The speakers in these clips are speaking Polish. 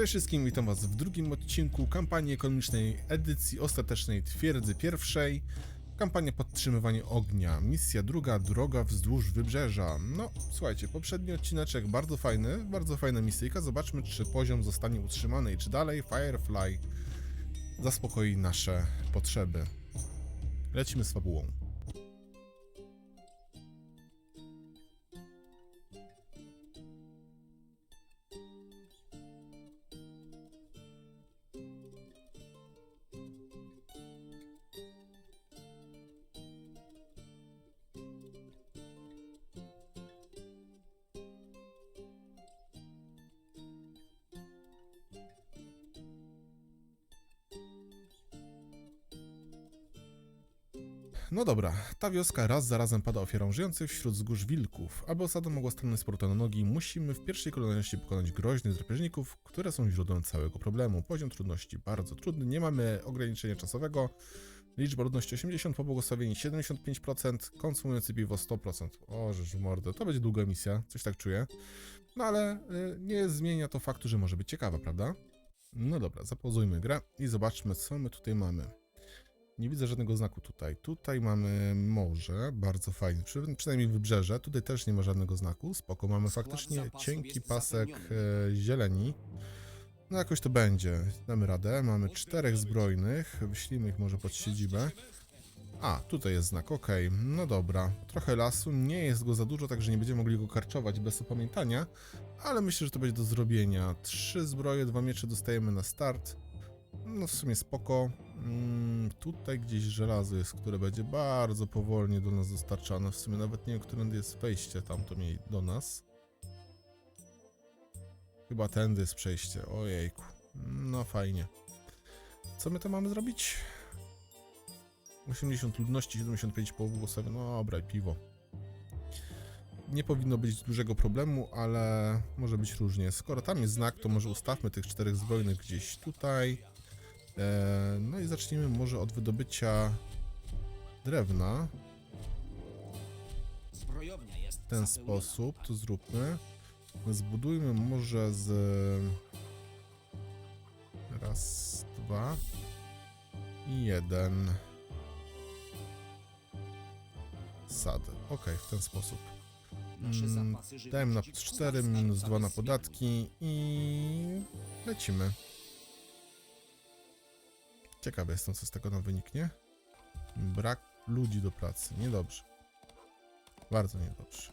Cześć wszystkim, witam was w drugim odcinku kampanii ekonomicznej edycji ostatecznej Twierdzy Pierwszej. Kampania Podtrzymywanie Ognia, misja druga, droga wzdłuż wybrzeża. No, słuchajcie, poprzedni odcineczek bardzo fajny, bardzo fajna misyjka. Zobaczmy, czy poziom zostanie utrzymany i czy dalej Firefly zaspokoi nasze potrzeby. Lecimy z fabułą. No dobra, ta wioska raz za razem pada ofiarą żyjących wśród wzgórz wilków. Aby osada mogła stanąć z powrotem na nogi, musimy w pierwszej kolejności pokonać groźnych drapieżników, które są źródłem całego problemu. Poziom trudności bardzo trudny, nie mamy ograniczenia czasowego. Liczba ludności 80, pobłogosławieni 75%, konsumujący piwo 100%. O, w mordę, to będzie długa misja, coś tak czuję. No ale y, nie zmienia to faktu, że może być ciekawa, prawda? No dobra, zapauzujmy grę i zobaczmy, co my tutaj mamy. Nie widzę żadnego znaku tutaj. Tutaj mamy morze, bardzo fajnie, przy, przynajmniej wybrzeże. Tutaj też nie ma żadnego znaku. Spoko, mamy faktycznie cienki pasek e, zieleni. No jakoś to będzie. Damy radę. Mamy czterech zbrojnych. Wyślimy ich może pod siedzibę. A, tutaj jest znak, okej. No dobra. Trochę lasu, nie jest go za dużo, także nie będziemy mogli go karczować bez opamiętania, ale myślę, że to będzie do zrobienia. Trzy zbroje, dwa miecze dostajemy na start. No w sumie spoko. Mm, tutaj gdzieś żelazo jest, które będzie bardzo powolnie do nas dostarczane. W sumie nawet nie wiem, którędy jest wejście tamto mi do nas. Chyba tędy jest przejście. Ojejku. No fajnie. Co my to mamy zrobić? 80 ludności, 75 pobłogosławień. No dobra, piwo. Nie powinno być dużego problemu, ale może być różnie. Skoro tam jest znak, to może ustawmy tych czterech zbrojnych gdzieś tutaj. E, no i zacznijmy może od wydobycia drewna. W ten sposób to zróbmy. Zbudujmy może z... Raz, dwa i jeden. Sad. Ok, w ten sposób. Mm, Dajmy na żywności 4 wzrastają minus 2 na podatki i lecimy. Ciekawy jestem, co z tego nam wyniknie. Brak ludzi do pracy. Niedobrze. Bardzo niedobrze.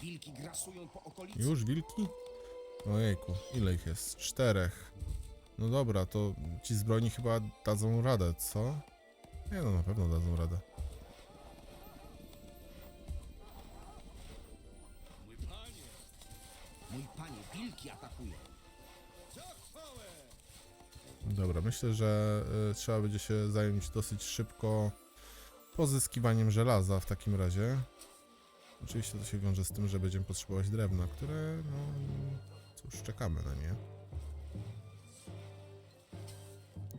Wilki grasują po okolicy. Już wilki? Ojejku, ile ich jest? Czterech. No dobra, to ci zbrojni chyba dadzą radę, co? Nie no, na pewno dadzą radę. Mój panie, wilki atakują. Dobra, myślę, że y, trzeba będzie się zająć dosyć szybko pozyskiwaniem żelaza w takim razie. Oczywiście to się wiąże z tym, że będziemy potrzebować drewna, które, no cóż, czekamy na nie.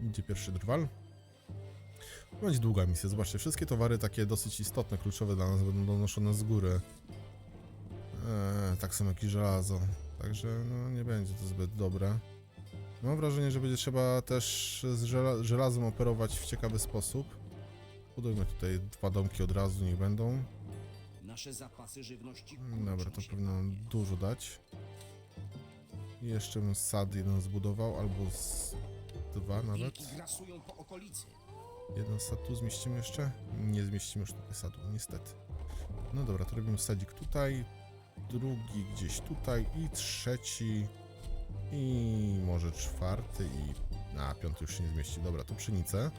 Idzie pierwszy drwal. Będzie długa misja, zobaczcie, wszystkie towary takie dosyć istotne, kluczowe dla nas będą donoszone z góry. Eee, tak samo jak i żelazo. Także no, nie będzie to zbyt dobre. Mam wrażenie, że będzie trzeba też z żela żelazem operować w ciekawy sposób. Budujmy tutaj dwa domki od razu, niech będą. Nasze zapasy żywności Dobra, kurczą to powinno nam dużo dać. I jeszcze bym sad jeden zbudował, albo z dwa nawet. Grasują po okolicy. Jeden sad tu zmieścimy jeszcze? Nie zmieścimy już tutaj sadu, niestety. No dobra, to robimy sadzik tutaj, drugi gdzieś tutaj i trzeci i może czwarty i... A, piąty już się nie zmieści. Dobra, to pszenicę.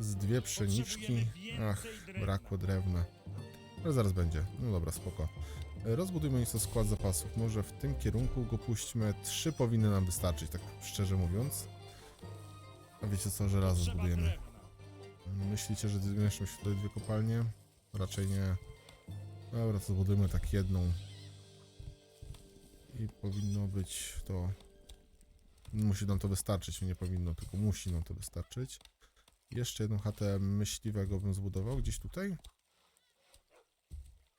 Z dwie pszeniczki. Ach, brakło drewna. Ale zaraz będzie. No dobra, spoko. Rozbudujmy nieco skład zapasów. Może w tym kierunku go puśćmy. Trzy powinny nam wystarczyć, tak szczerze mówiąc. A wiecie co, żelazo zbudujemy. Myślicie, że zmieszczą się tutaj dwie kopalnie? Raczej nie. Dobra, to zbudujmy tak jedną. I powinno być to... Musi nam to wystarczyć, nie powinno, tylko musi nam to wystarczyć. Jeszcze jedną chatę myśliwego bym zbudował gdzieś tutaj.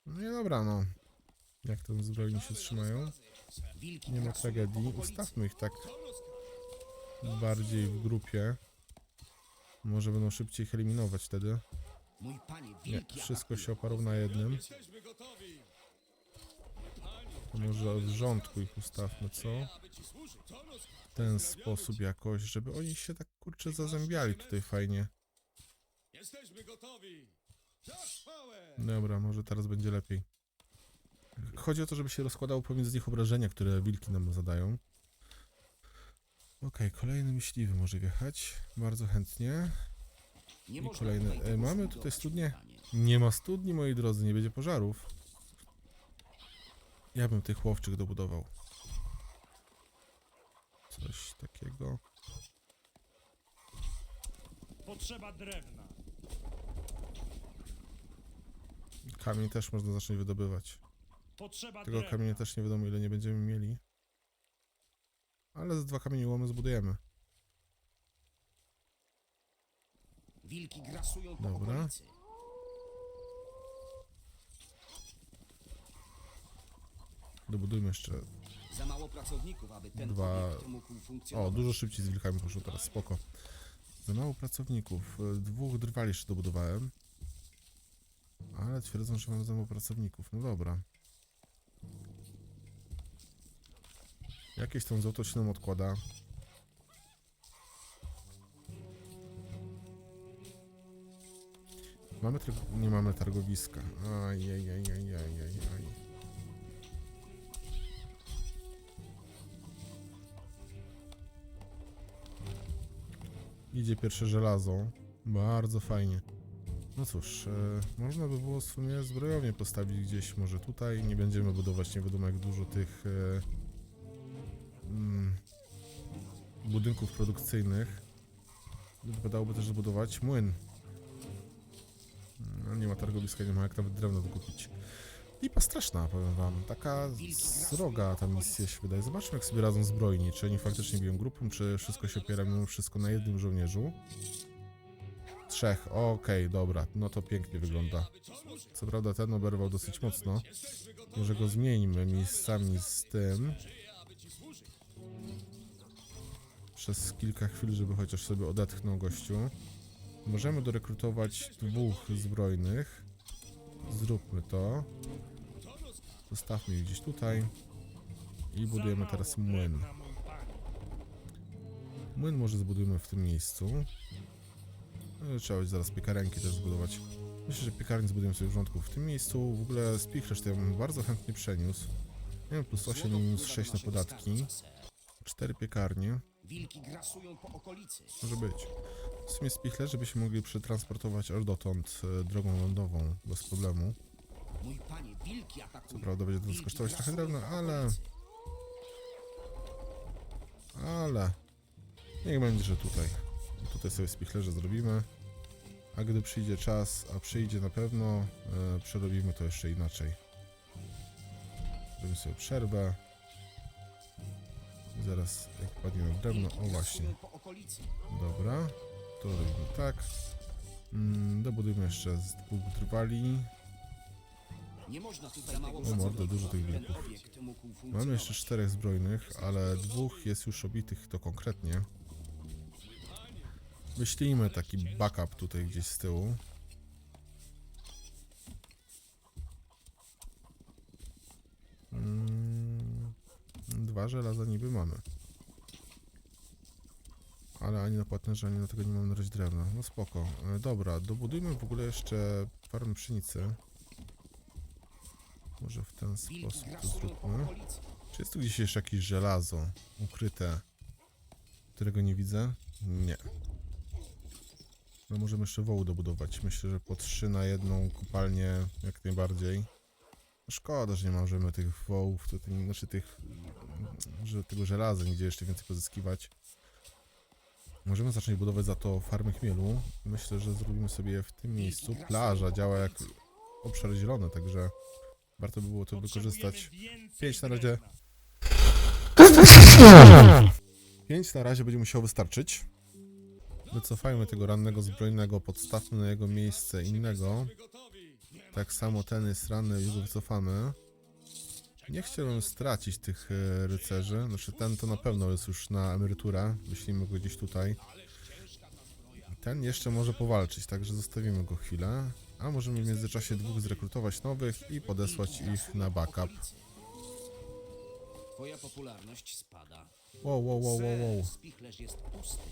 No i dobra, no. Jak ten zbrojni się trzymają? Nie ma tragedii. Ustawmy ich tak bardziej w grupie. Może będą szybciej ich eliminować wtedy. Nie, wszystko się oparło na jednym. To może w rządku ich ustawmy, co? W ten sposób jakoś, żeby oni się tak kurczę zazębiali tutaj fajnie. Jesteśmy gotowi! Dobra, może teraz będzie lepiej. Chodzi o to, żeby się rozkładało pomiędzy nich obrażenia, które wilki nam zadają. Okej, kolejny myśliwy może wjechać. Bardzo chętnie. Nie I tutaj E, mamy tutaj studnię. Nie ma studni, moi drodzy, nie będzie pożarów. Ja bym tych łowczyk dobudował. Coś takiego. Potrzeba drewna. Kamień też można zacząć wydobywać. Potrzeba Tego drewna. kamienia też nie wiadomo ile nie będziemy mieli. Ale z dwa kamieniołomy zbudujemy. Wilki grasują po Dobra. okolicy. Dobudujmy jeszcze. Za mało pracowników, aby ten Dwa- mógł O, funkcjonować. dużo szybciej z wilkami poszło teraz, spoko. Za mało pracowników. E, Dwóch drwali jeszcze dobudowałem. Ale twierdzą, że mam za mało pracowników. No dobra. Jakieś tam złoto się nam odkłada. Mamy targ- nie mamy targowiska. Ajajajajajajaj. Idzie pierwsze żelazo. Bardzo fajnie. No cóż, e, można by było w sumie zbrojownię postawić gdzieś, może tutaj. Nie będziemy budować nie wiadomo jak dużo tych e, mm, budynków produkcyjnych. Wypadałoby też zbudować młyn. No, nie ma targowiska, nie ma jak nawet drewno dokupić. Lipa straszna, powiem wam. Taka sroga ta misja się wydaje. Zobaczmy, jak sobie radzą zbrojni. Czy oni faktycznie biją grupą, czy wszystko się opiera mimo wszystko na jednym żołnierzu. Trzech, okej, dobra, no to pięknie wygląda. Co prawda ten oberwał dosyć mocno. Może go zmieńmy miejscami z tym. Przez kilka chwil, żeby chociaż sobie odetchnął gościu. Możemy dorekrutować dwóch zbrojnych. Zróbmy to. Zostawmy ich gdzieś tutaj. I budujemy teraz młyn. Młyn może zbudujemy w tym miejscu. No, Trzeba będzie zaraz piekarenki też zbudować. Myślę, że piekarnię zbudujemy sobie w rządku. W tym miejscu w ogóle spichlerz to ja bym bardzo chętnie przeniósł. Nie wiem, plus 8 Złoto i minus wpływa 6 do na podatki. Cztery piekarnie. Wilki grasują po okolicy. Może być. W sumie spichlerze żebyśmy mogli przetransportować aż dotąd e, drogą lądową bez problemu. Co prawda będzie to kosztować trochę drewna, ale... Ale... Niech będzie, że tutaj. Tutaj sobie spichlerze zrobimy. A gdy przyjdzie czas, a przyjdzie na pewno, e, przerobimy to jeszcze inaczej. Zrobimy sobie przerwę. Zaraz jak padnie na drewno, o właśnie. Dobra, to robimy tak. Mm, dobudujmy jeszcze z dwóch trwali. Nie można tutaj mało O mordę, pracowników, dużo tych wilków. obiekt mógł Mamy jeszcze czterech zbrojnych, ale dwóch jest już obitych to konkretnie. Wyślijmy taki backup tutaj gdzieś z tyłu. Mm, dwa żelaza niby mamy. Ale ani na płatnerze, ani na tego nie mamy na razie drewna. No spoko. E, Dobra, dobudujmy w ogóle jeszcze farmę pszenicy. Może w ten sposób to zróbmy. Czy jest tu gdzieś jeszcze jakieś żelazo ukryte, którego nie widzę? Nie. No możemy jeszcze wołu dobudować. Myślę, że po trzy na jedną kopalnię jak najbardziej. Szkoda, że nie możemy tych wołów, tutaj, znaczy tych, że tego żelaza nigdzie jeszcze więcej pozyskiwać. Możemy zacząć budować za to farmy chmielu. Myślę, że zrobimy sobie w tym miejscu. Plaża działa jak obszar zielony, także warto by było to wykorzystać. Potrzebujemy więcej Pięć na razie. drewna. 5 na razie będzie musiało wystarczyć. Wycofajmy tego rannego zbrojnego, podstawmy na jego miejsce innego. Tak samo ten jest ranny i go wycofamy. Nie chciałbym stracić tych e, rycerzy. Znaczy ten to na pewno jest już na emeryturę. Wyślimy go gdzieś tutaj. Ten jeszcze może powalczyć, także zostawimy go chwilę. A możemy w międzyczasie dwóch zrekrutować nowych i podesłać ich na backup. Twoja popularność spada. Wow, wow, wow, wow, wow. Spichlerz jest pusty.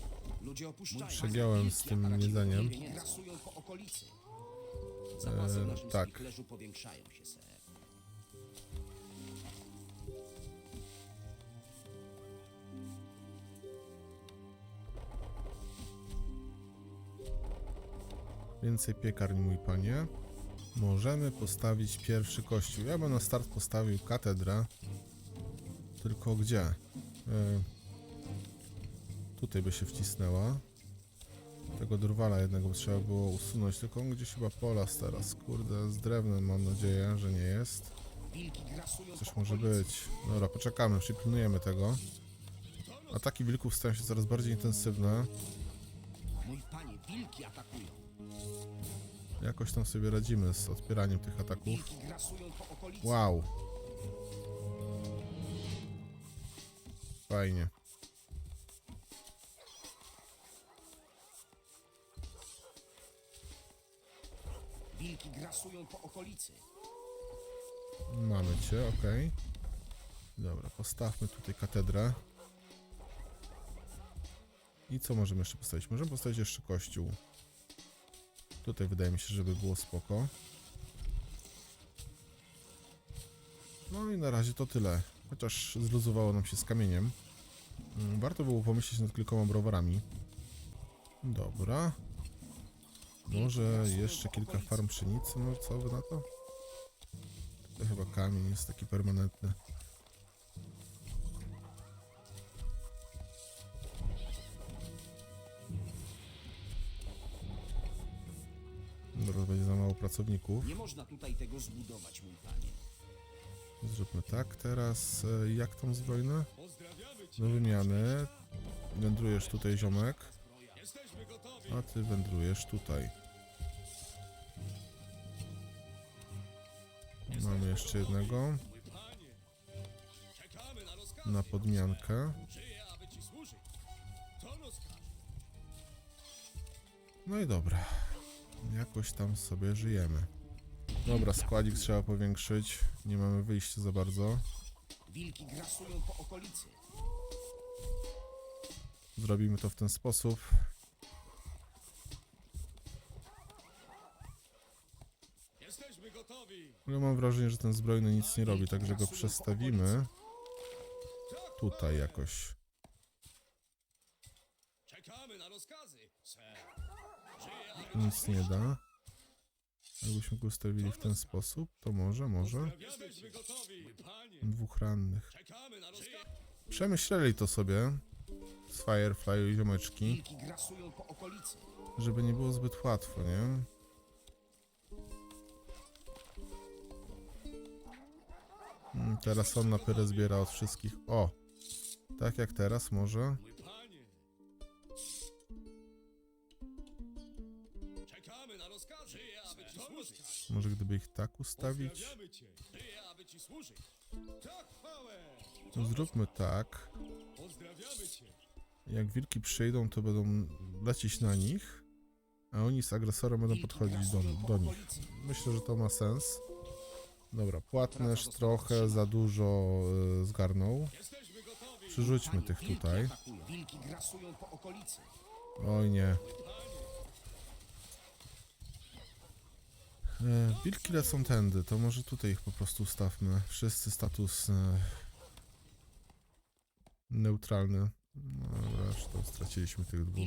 Ludzie opuszczają. Przegiąłem z tym jedzeniem. Eee, naszym tak. powiększają się, ser. Więcej piekarni, mój panie. Możemy postawić pierwszy kościół. Ja bym na start postawił katedrę. Tylko gdzie? E, tutaj by się wcisnęła. Tego drwala jednego trzeba było usunąć. Tylko on gdzieś chyba polas teraz. Kurde, z drewnem mam nadzieję, że nie jest. Coś może być. Dobra, poczekamy, przypilnujemy tego. Ataki wilków stają się coraz bardziej intensywne. Mój panie, wilki atakują. Jakoś tam sobie radzimy z odpieraniem tych ataków. Wow. Fajnie. Wilki grasują po okolicy. Mamy cię, okej. Dobra, postawmy tutaj katedrę. I co możemy jeszcze postawić? Możemy postawić jeszcze kościół. Tutaj wydaje mi się, żeby było spoko. No i na razie to tyle. Chociaż zluzowało nam się z kamieniem. Mm, Warto było pomyśleć nad kilkoma browarami. Dobra. Może jeszcze kilka farm pszenicy, no co wy na to? To chyba kamień jest taki permanentny. Pracowników. Nie można tutaj tego zbudować, mój panie. Zróbmy tak. Teraz e, jak tam zbrojne? Do wymiany. Wędrujesz tutaj, ziomek. A ty wędrujesz tutaj. Mamy jeszcze jednego na podmiankę. No i dobra. Jakoś tam sobie żyjemy. Dobra, składzik trzeba powiększyć. Nie mamy wyjścia za bardzo. Wilki grasują po okolicy. Zrobimy to w ten sposób. Jesteśmy gotowi. Ale mam wrażenie, że ten zbrojny nic nie robi, także go przestawimy tutaj jakoś. Czekamy na rozkazy, ser. Żyję, aby Nic nie da. Jakbyśmy go ustawili w ten sposób, to może, może. Dwóch rannych. Przemyśleli to sobie z Firefly i ziomeczki, żeby nie było zbyt łatwo, nie? Mm, Teraz on na zbiera od wszystkich. O! Tak jak teraz, może. Gdyby ich tak ustawić. Tak. No zróbmy tak. Jak wilki przyjdą, to będą lecieć na nich, a oni z agresorem będą podchodzić do, do nich. Myślę, że to ma sens. Dobra, płatnerz trochę za dużo y, zgarnął. Przerzućmy tych tutaj. Oj nie. E, wilki lecą tędy, to może tutaj ich po prostu ustawmy. Wszyscy status e, neutralny. No to straciliśmy tych dwóch.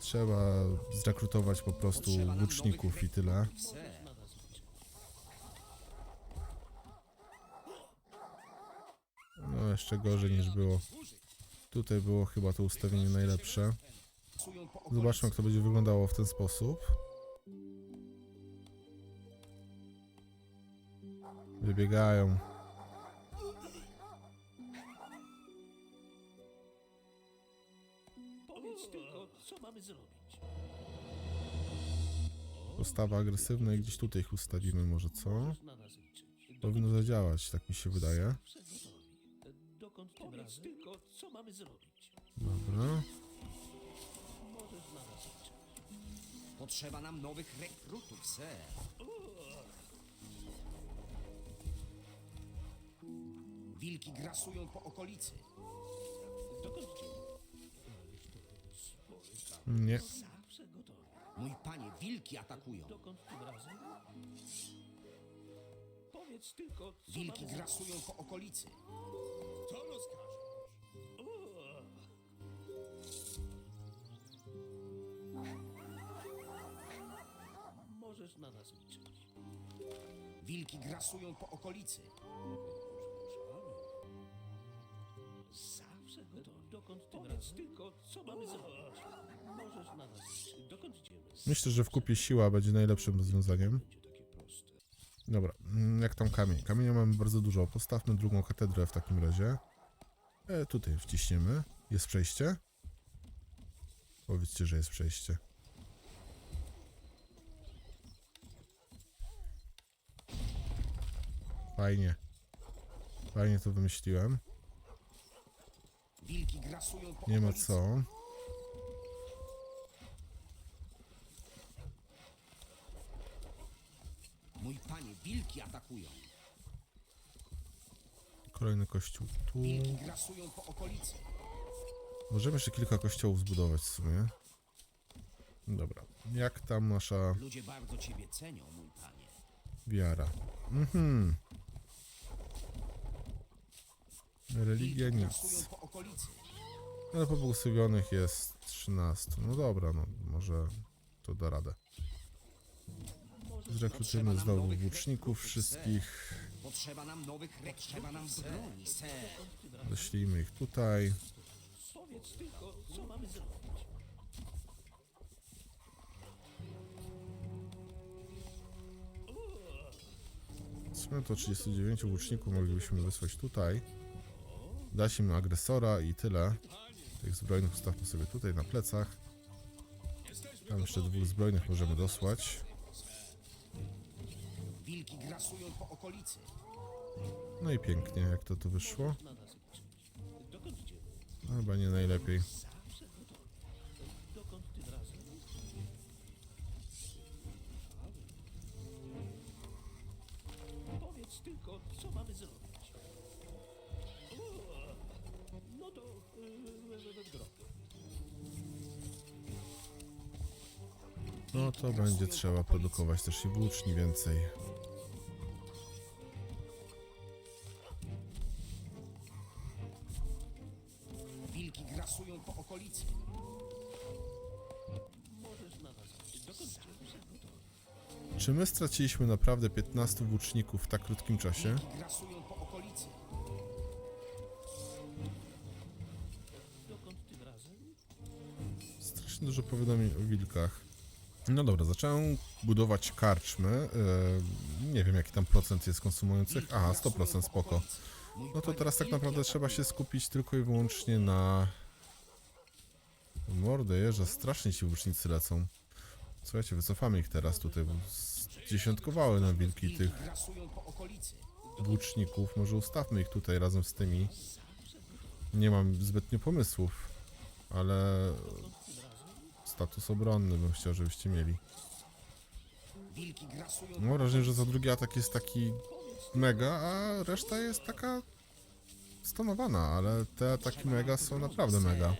Trzeba zrekrutować po prostu łuczników i tyle. No jeszcze gorzej niż było. Tutaj było chyba to ustawienie najlepsze. Zobaczmy jak to będzie wyglądało w ten sposób. Wybiegają. Powiedz tylko, co mamy zrobić. Postawa agresywna i gdzieś tutaj ich ustawimy może, co? Możesz na nas liczyć. Powinno zadziałać, tak mi się wydaje. Gotowi. Dokąd tym razem? tylko, co mamy zrobić? Dobra. Możesz na nas liczyć. Potrzeba nam nowych rekrutów, ser. Wilki grasują po okolicy. Dokąd? Nie. Zawsze gotowi. Mój panie, wilki atakują. Dokąd tym razem? Powiedz tylko, co Wilki mamy grasują po okolicy. Co? Możesz na nas liczyć. Wilki grasują po okolicy. Dokąd tym razem? tylko, co mamy zrobić? Możesz na nas. Dokąd idziemy? Myślę, że w kupie siła będzie najlepszym rozwiązaniem. Będzie takie proste. Dobra, mm, jak tam kamień? Kamienia mamy bardzo dużo. Postawmy drugą katedrę w takim razie. E, tutaj wciśniemy. Jest przejście? Powiedzcie, że jest przejście. Fajnie. Fajnie to wymyśliłem. Wilki grasują po Nie ma co. Mój panie, wilki atakują. Kolejny kościół tu. Wilki grasują po okolicy. Możemy jeszcze kilka kościołów zbudować w sumie. Dobra. Jak tam nasza Ludzie bardzo ciebie cenią, mój panie. wiara? Mhm. Religia nic. Ale pobłogosławionych jest 13. No dobra, no może to da radę. Zrekrutujmy znowu włóczników wszystkich. Potrzeba nam nowych rekrutów. Potrzeba nam broni, ser. Ześlijmy ich tutaj. Powiedz tylko, co mamy zrobić. W sumie to 39 włóczników moglibyśmy wysłać tutaj. Dać im agresora i tyle. Tych zbrojnych ustawmy sobie tutaj na plecach. Tam jeszcze dwóch zbrojnych możemy dosłać. Wilki grasują po okolicy. No i pięknie, jak to tu wyszło. Chyba nie najlepiej. Powiedz tylko, co mamy zrobić. No to w drogę. No to będzie trzeba produkować też i włóczni więcej. Wilki grasują po okolicy. Czy my straciliśmy naprawdę 15 włóczników w tak krótkim czasie? Wilki grasują po Dużo powiadomień o wilkach. No dobra, zacząłem budować karczmy. Yy, nie wiem jaki tam procent jest konsumujących. Aha, 100% spoko. No to teraz tak naprawdę trzeba się skupić tylko i wyłącznie na... Mordę jeżdża, strasznie ci łucznicy lecą. Słuchajcie, wycofamy ich teraz tutaj, bo zdziesiątkowały nam wilki tych włóczników. Może ustawmy ich tutaj razem z tymi. Nie mam zbytnio pomysłów, ale status obronny bym chciał, żebyście mieli. Mam wrażenie, że za drugi atak jest taki mega, a reszta jest taka stonowana, ale te ataki mega są naprawdę mega.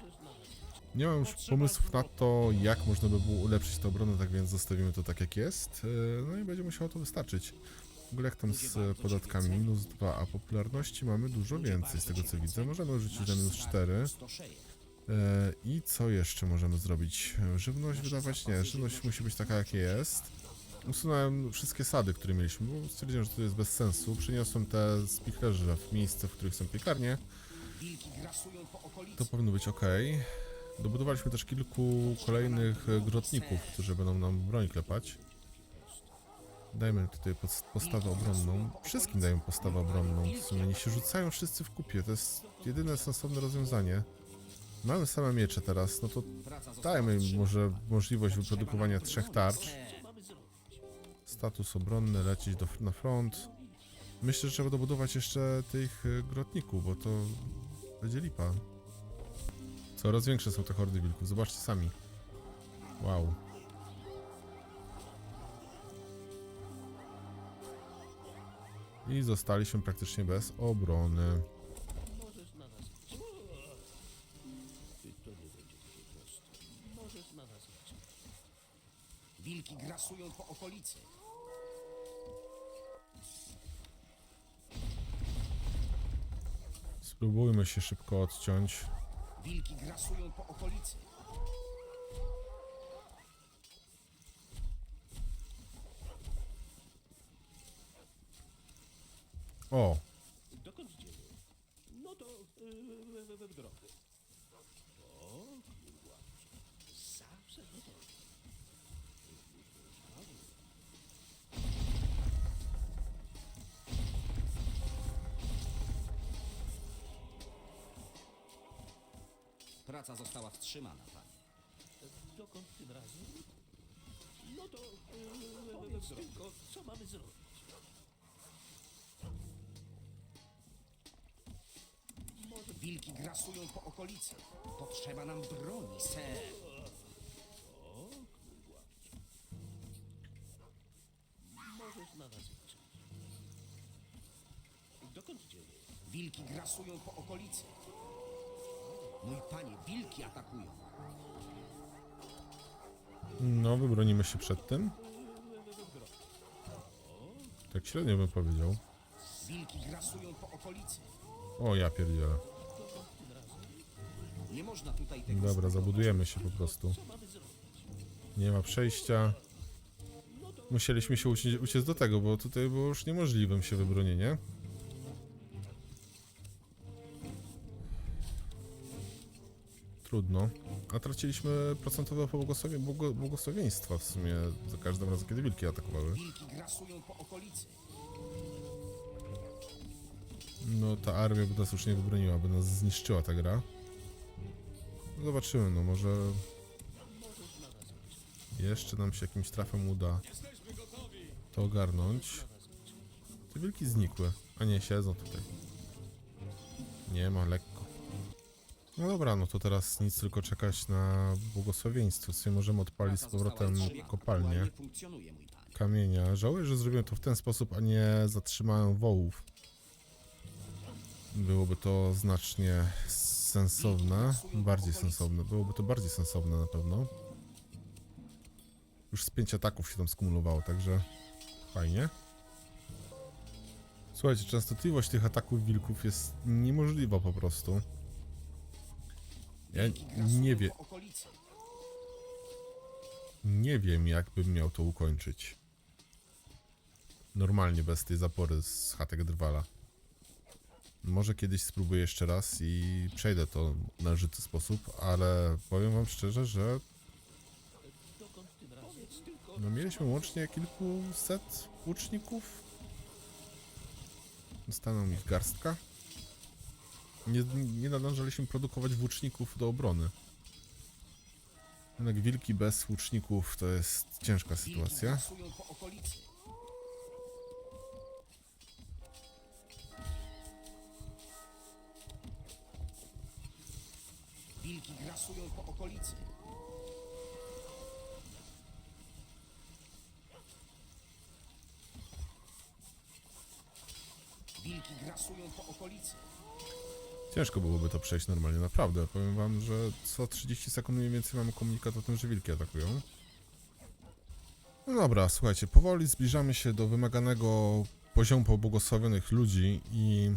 Nie mam już pomysłów na to, jak można by było ulepszyć tę obronę, tak więc zostawimy to tak jak jest. Yy, No i będzie musiało to wystarczyć. W ogóle jak tam z podatkami minus 2, a popularności mamy dużo więcej z tego co widzę. Możemy rzucić na minus 4. E, I co jeszcze możemy zrobić? Żywność wydawać? Nie, żywność musi być taka, jakie jest. Usunąłem wszystkie sady, które mieliśmy, bo stwierdziłem, że to jest bez sensu. Przyniosłem te spichlerze w miejsce, w których są piekarnie. To powinno być ok. Dobudowaliśmy też kilku kolejnych e, grotników, którzy będą nam broń klepać. Dajmy tutaj pos- postawę obronną. Wszystkim dajmy postawę obronną. W sumie nie się rzucają wszyscy w kupie. To jest jedyne sensowne rozwiązanie. Mamy same miecze teraz, no to dajmy im może możliwość wyprodukowania trzech tarcz. Status obronny, lecieć do, na front. Myślę, że trzeba dobudować jeszcze tych y, grotników, bo to będzie lipa. Coraz większe są te hordy wilków, zobaczcie sami. Wow. I zostaliśmy praktycznie bez obrony. Się szybko odciąć. Wilki grasują po okolicy. O, Praca została wstrzymana, panie. Dokąd tym razem? No to we, w drogę. Tylko co mamy zrobić? Może Wilki grasują po okolicy. Potrzeba nam broni, ser. możesz na nas liczyć. Dokąd idziemy? Wilki grasują po okolicy. Mój panie, wilki atakują. no wybronimy się przed tym. Tak średnio bym powiedział. Wilki grasują po okolicy. O, ja pierdzielę. Nie można tutaj tego Dobra, zabudujemy się po prostu. Nie ma przejścia. Musieliśmy się uciec, uciec do tego, bo tutaj było już niemożliwym się wybronienie. Trudno. A traciliśmy procentowe błogosławie, błogo, błogosławieństwa w sumie za każdym razem, kiedy wilki atakowały. Wilki grasują po okolicy. No ta armia by nas już nie wybroniła, by nas zniszczyła ta gra. Zobaczymy, no może... Jeszcze nam się jakimś trafem uda to ogarnąć. Te wilki znikły, a nie, siedzą tutaj. Nie ma, lekko. No dobra, no to teraz nic, tylko czekać na błogosławieństwo. Sobie możemy odpalić z powrotem kopalnię kamienia. Żałuję, że zrobiłem to w ten sposób, a nie zatrzymałem wołów. Byłoby to znacznie sensowne, bardziej sensowne. Byłoby to bardziej sensowne na pewno. Już z pięć ataków się tam skumulowało, także fajnie. Słuchajcie, częstotliwość tych ataków wilków jest niemożliwa po prostu. Ja nie wiem, nie wiem jak bym miał to ukończyć. Normalnie, bez tej zapory z chatek drwala. Może kiedyś spróbuję jeszcze raz i przejdę to w należyty sposób, ale powiem wam szczerze, że no mieliśmy łącznie kilkuset łuczników. Zostaną ich garstka. Nie, nie nadążaliśmy produkować włóczników do obrony. Jednak wilki bez łuczników to jest ciężka sytuacja. Wilki grasują po okolicy. Wilki grasują po okolicy. Ciężko byłoby to przejść normalnie, naprawdę. Powiem wam, że co 30 sekund mniej więcej mamy komunikat o tym, że wilki atakują. No dobra, słuchajcie, powoli zbliżamy się do wymaganego poziomu pobłogosławionych ludzi i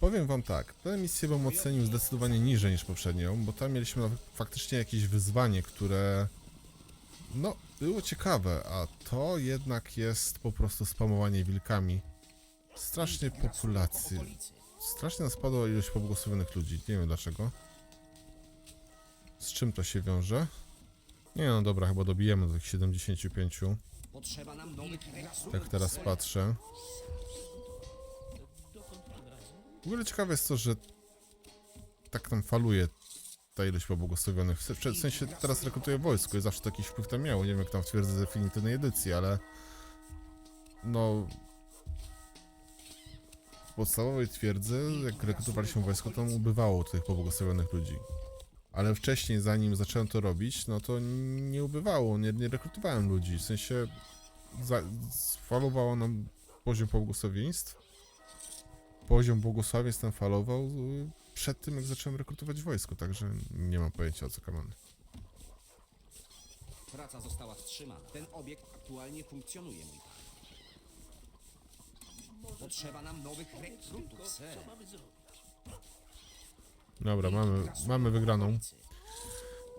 powiem wam tak, tę misję bym ocenił zdecydowanie niżej niż poprzednią, bo tam mieliśmy faktycznie jakieś wyzwanie, które no, było ciekawe, a to jednak jest po prostu spamowanie wilkami. Strasznie populacji. Strasznie spadła ilość pobłogosławionych ludzi. Nie wiem dlaczego. Z czym to się wiąże? Nie no dobra, chyba dobijemy do tych 75. Potrzeba nam wilki grasują. Tak teraz patrzę. W ogóle ciekawe jest to, że tak tam faluje ta ilość pobłogosławionych. W se- w sensie teraz rekrutuje wojsko i zawsze to jakiś wpływ tam miało. Nie wiem jak tam w twierdzy definitywnej edycji, ale no podstawowej twierdzy, jak rekrutowaliśmy wojsko, tam ubywało tych pobłogosławionych ludzi. Ale wcześniej, zanim zacząłem to robić, no to nie ubywało, nie, nie rekrutowałem ludzi. W sensie falowało nam poziom pobłogosławieństw. Poziom błogosławieństw tam falował y, przed tym, jak zacząłem rekrutować wojsko, także nie mam pojęcia o co kaman. Praca została wstrzymana. Ten obiekt aktualnie funkcjonuje, mój. Potrzeba nam nowych rekrutów, ser. Co mamy zrobić? Dobra, mamy, mamy wygraną.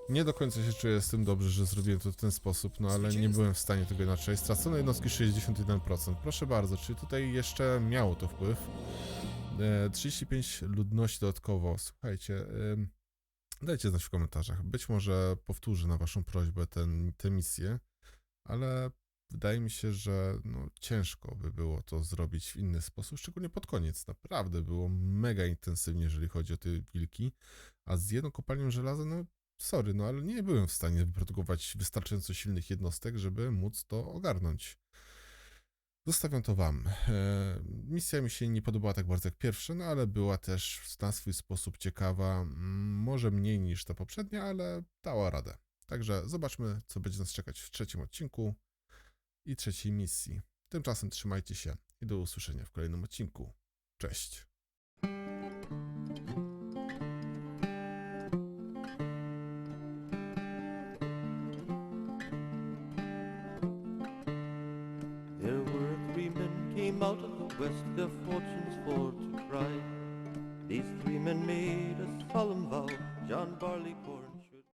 Nie do końca się czuję z tym dobrze, że zrobiłem to w ten sposób, no ale nie byłem w stanie tego inaczej. Stracone jednostki 61%. Proszę bardzo, czy tutaj jeszcze miało to wpływ? E, 35 ludności dodatkowo. Słuchajcie, dajcie znać w komentarzach. Być może powtórzę na waszą prośbę ten, tę misję, ale wydaje mi się, że no, ciężko by było to zrobić w inny sposób, szczególnie pod koniec. Naprawdę było mega intensywnie, jeżeli chodzi o te wilki, a z jedną kopalnią żelaza, no sorry, no ale nie byłem w stanie wyprodukować wystarczająco silnych jednostek, żeby móc to ogarnąć. Zostawiam to wam. E, misja mi się nie podobała tak bardzo jak pierwsza, no ale była też na swój sposób ciekawa. Mm, Może mniej niż ta poprzednia, ale dała radę. Także zobaczmy, co będzie nas czekać w trzecim odcinku i trzeciej misji. Tymczasem trzymajcie się i do usłyszenia w kolejnym odcinku. Cześć. Out of the west, their fortunes for to try. These three men made a solemn vow, John Barleycorn.